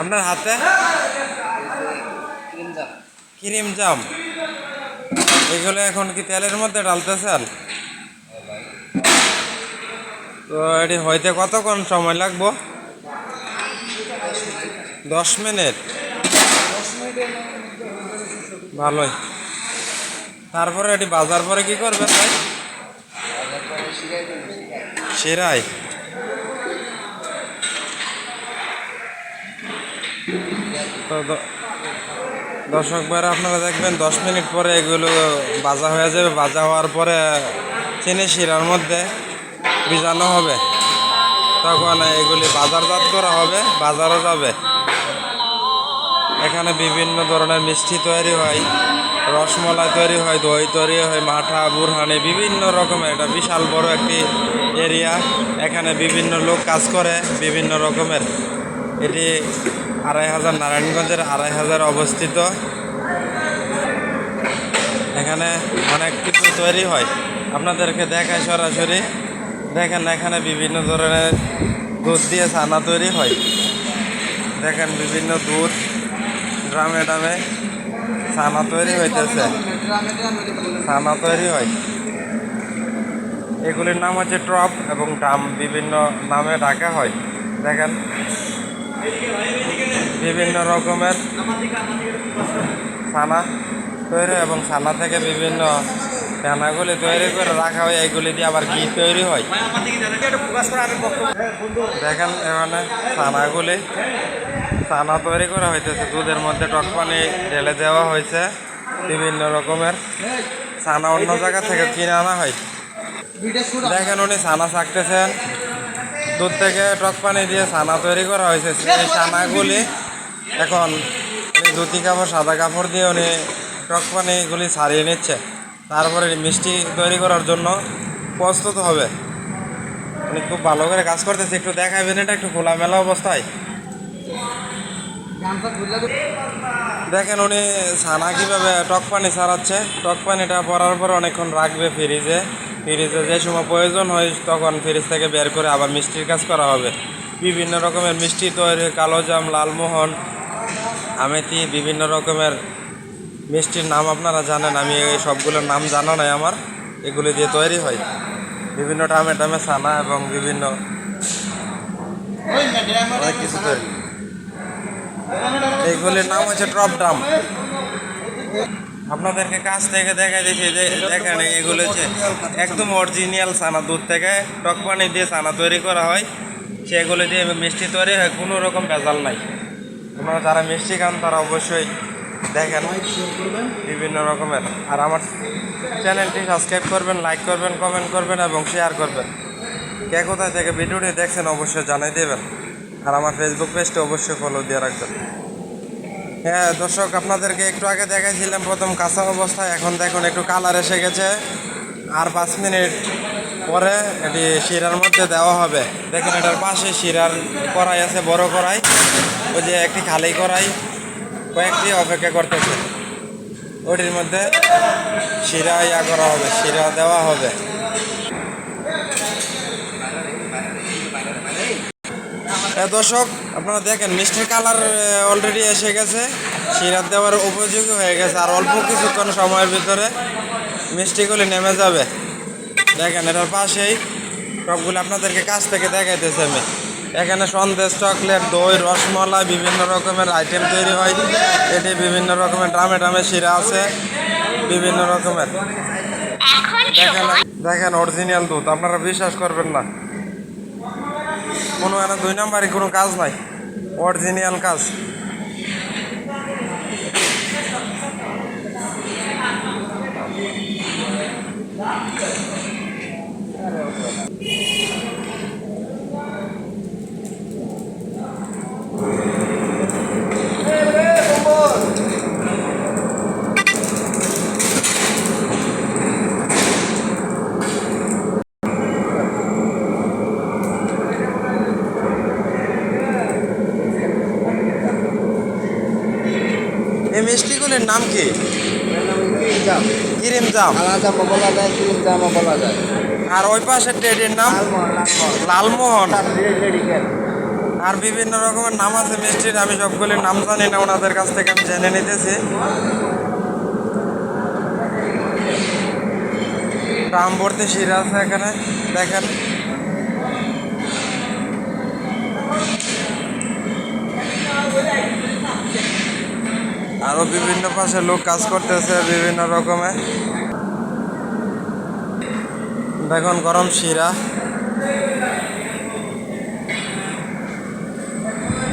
আপনার হাতে? Cream jam. এগুলো এখন কি তেলের মধ্যে ডালতেছেন তো এটি হইতে কতক্ষণ সময় লাগবো? দশ মিনিট। ভালোই। তারপরে এটি বাজার পরে কি করবেন ভাই? সেরাই। তো দর্শক ভাইরা, আপনারা দেখবেন দশ মিনিট পরে এগুলো ভাজা হয়ে যাবে। ভাজা হওয়ার পরে চিনি শিরার মধ্যে ভিজানো হবে। তখন এগুলি বাজারজাত করা হবে, বাজারও যাবে। এখানে বিভিন্ন ধরনের মিষ্টি তৈরি হয়, রসমলাই তৈরি হয়, দই তৈরি হয়, মাঠা, বুরহানি, বিভিন্ন রকমের। এটা বিশাল বড় একটি এরিয়া। এখানে বিভিন্ন লোক কাজ করে, বিভিন্ন রকমের। এটি আড়াই হাজার নারায়ণগঞ্জের আড়াই হাজার অবস্থিত। এখানে অনেক কিছু তৈরি হয়। আপনাদেরকে দেখায় সরাসরি। দেখেন এখানে বিভিন্ন ধরনের দুধ দিয়ে ছানা তৈরি হয়। দেখেন বিভিন্ন দুধ ড্রামে ড্রামে ছানা তৈরি হইতেছে। ছানা তৈরি হয়। এগুলির নাম হচ্ছে ট্রপ এবং ড্রাম। বিভিন্ন নামে ডাকা হয়। দেখেন বিভিন্ন রকমের ছানা তৈরি এবং ছানা থেকে বিভিন্ন ফেনাগুলি তৈরি করে রাখা হয়। এইগুলি দিয়ে আবার ঘি তৈরি হয়। দেখেন এখানে ছানাগুলি, ছানা তৈরি করা হইতেছে। দুধের মধ্যে টক পানি ঢেলে দেওয়া হয়েছে। বিভিন্ন রকমের ছানা অন্য জায়গা থেকে কিনে আনা হয়। দেখেন উনি ছানা ছাকতেছেন। দুধ থেকে টক পানি দিয়ে ছানা তৈরি করা হয়েছে। সেই ছানাগুলি এখন ধুতি কাপড়, সাদা কাপড় দিয়ে উনি টক পানিগুলি ছাড়িয়ে নিচ্ছে। তারপরে মিষ্টি তৈরি করার জন্য প্রস্তুত হবে। উনি খুব ভালো করে কাজ করতেছে। একটু দেখাবেন, এটা একটু খোলামেলা অবস্থায়। দেখেন উনি ছানা কীভাবে টক পানি ছাড়াচ্ছে। টক পানিটা পরার পর অনেকক্ষণ রাখবে ফ্রিজে। ফ্রিজে যে সময় প্রয়োজন হয়, তখন ফ্রিজ থেকে বের করে আবার মিষ্টির কাজ করা হবে। বিভিন্ন রকমের মিষ্টি তৈরি কালোজাম লালমোহন আমেতি বিভিন্ন রকমের মিষ্টির নাম আপনারা জানেন। আমি এই সবগুলোর নাম জানা নাই আমার। এগুলি দিয়ে তৈরি হয়। বিভিন্ন টামে টামে ছানা এবং বিভিন্ন অনেক কিছু তৈরি। এইগুলির নাম হচ্ছে টপ ড্রাম। আপনাদেরকে কাছ থেকে দেখা দিচ্ছি যে দেখেন এগুলো হচ্ছে একদম অরিজিনাল ছানা, দুধ থেকে টক পানি দিয়ে ছানা তৈরি করা হয়। সেগুলো দিয়ে মিষ্টি তৈরি হয়, কোনো রকম ভেজাল নাই। আপনারা যারা মিষ্টি খান, তারা অবশ্যই দেখেন বিভিন্ন রকমের। আর আমার চ্যানেলটি সাবস্ক্রাইব করবেন লাইক করবেন কমেন্ট করবেন এবং শেয়ার করবেন। কে কোথায় থেকে ভিডিওটি দেখছেন, অবশ্যই জানাই দেবেন। আর আমার ফেসবুক পেজটা অবশ্যই ফলো দিয়ে রাখবেন। হ্যাঁ দর্শক, আপনাদেরকে একটু আগে দেখাইছিলাম প্রথম কাঁচা অবস্থায়। এখন দেখুন, একটু কালার এসে গেছে। আর পাঁচ মিনিট পরে এটি শিরার মধ্যে দেওয়া হবে। দেখুন, এটার পাশে শিরার কড়াই আছে, বড় কড়াই। ওই যে একটি খালি কড়াই, কয়েকটি অপেক্ষা করতেছে। ওটির মধ্যে শিরা ইয়া করা হবে, শিরা দেওয়া হবে। দর্শক আপনারা দেখেন মিষ্টির কালার অলরেডি এসে গেছে। শিরাত দেওয়ার উপযোগী হয়ে গেছে। আর অল্প কিছুক্ষণ সময়ের ভিতরে মিষ্টিগুলি নেমে যাবে। দেখেন এটার পাশেই সবগুলো আপনাদেরকে কাছ থেকে দেখাইতেছে আমি। এখানে সন্দেশ চকলেট দই রসমলাই বিভিন্ন রকমের আইটেম তৈরি হয়। এটি বিভিন্ন রকমের ড্রামে ড্রামে শিরা আছে বিভিন্ন রকমের। দেখেন দেখেন অরিজিনাল দুধ। আপনারা বিশ্বাস করবেন না। কোনো এনে দুই নাম্বারে কোনো কাজ নাই। অরিজিনিয়াল কাজ। মিষ্টিগুলির নাম কি? কিরিম জাম। আলাদা বলা ক্রিম বলা যায় আর ওই পাশের টেডির নাম? লালমোহন। আর বিভিন্ন রকমের নাম আছে মিষ্টির আমি সবগুলির নাম জানি না, ওনাদের কাছ থেকে আমি জেনে নিতেছি। রামবর্তী শিরা আছে এখানে, দেখেন। আরও বিভিন্ন পাশে লোক কাজ করতেছে বিভিন্ন রকমের দেখুন, গরম শিরা।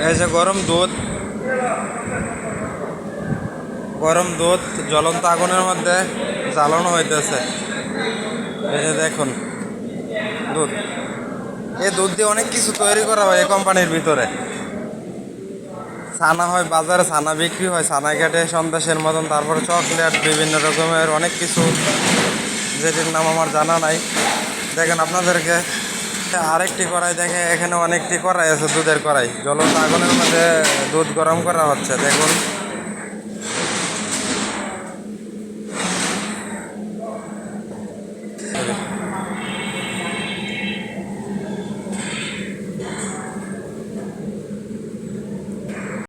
এই যে গরম দুধ। গরম দুধ জ্বলন্ত আগুনের মধ্যে জ্বালানো হইতেছে। এই যে দেখুন, দুধ। এই দুধ দিয়ে অনেক কিছু তৈরি করা হয় এই কোম্পানির ভিতরে। ছানা হয়, বাজারে ছানা বিক্রি হয়, ছানা কেটে সন্দেশের মতন, তারপরে চকলেট, বিভিন্ন রকমের অনেক কিছু, যেটির নাম আমার জানা নাই। দেখেন আপনাদেরকে আরেকটি কড়াই দেখে এখানে অনেকটি কড়াই আছে, দুধের কড়াই। জ্বলন্ত আগুনের মধ্যে দুধ গরম করা হচ্ছে, দেখুন।